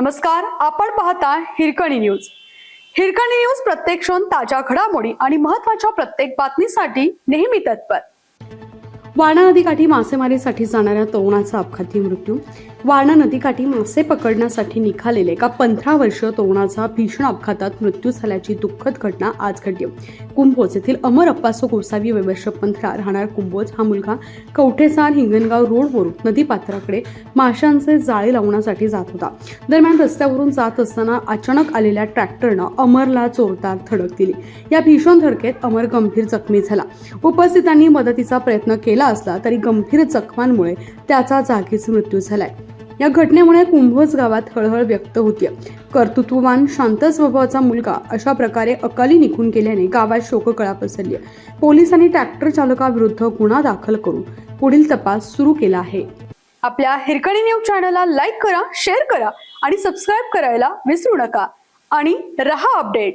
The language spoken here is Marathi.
नमस्कार आपण पाहता हिरकणी न्यूज. हिरकणी न्यूज प्रत्येक क्षण ताज्या घडामोडी आणि महत्त्वाच्या प्रत्येक बातमीसाठी नेहमी तत्पर. वाणा नदीकाठी मासेमारीसाठी जाणाऱ्या तरुणाचा अपघाती मृत्यू. वारणा नदीकाठी मासे पकडण्यासाठी निघालेले एका पंधरा वर्ष तरुणाचा भीषण अपघातात मृत्यू झाल्याची दुःखद घटना आज घडली. कुंभोज येथील अमर अप्पासो गोसावी वैवर्ष पंधरा राहणार कुंभोज हा मुलगा कवठेसार हिंगणगाव रोडवरून नदीपात्राकडे माशांचे जाळे लावण्यासाठी जात होता. दरम्यान रस्त्यावरून जात असताना अचानक आलेल्या ट्रॅक्टरनं अमरला जोरदार धडक दिली. या भीषण धडकेत अमर गंभीर जखमी झाला. उपस्थितांनी मदतीचा प्रयत्न केला असला तरी गंभीर जखमांमुळे त्याचा जागीच मृत्यू झालाय. या घटनेमुळे कुंभोज गावात हळहळ व्यक्त होतीये. कर्तृत्ववान शांत स्वभावाचा मुलगा अशा प्रकारे अकाली निघून गेल्याने गावात शोककळा पसरली आहे. पोलिसांनी ट्रॅक्टर चालकाविरुद्ध गुन्हा दाखल करून पुढील तपास सुरू केला आहे. आपल्या हिरकणी न्यूज चॅनलला लाईक करा शेअर करा आणि सबस्क्राईब करायला विसरू नका. आणि रहा अपडेट.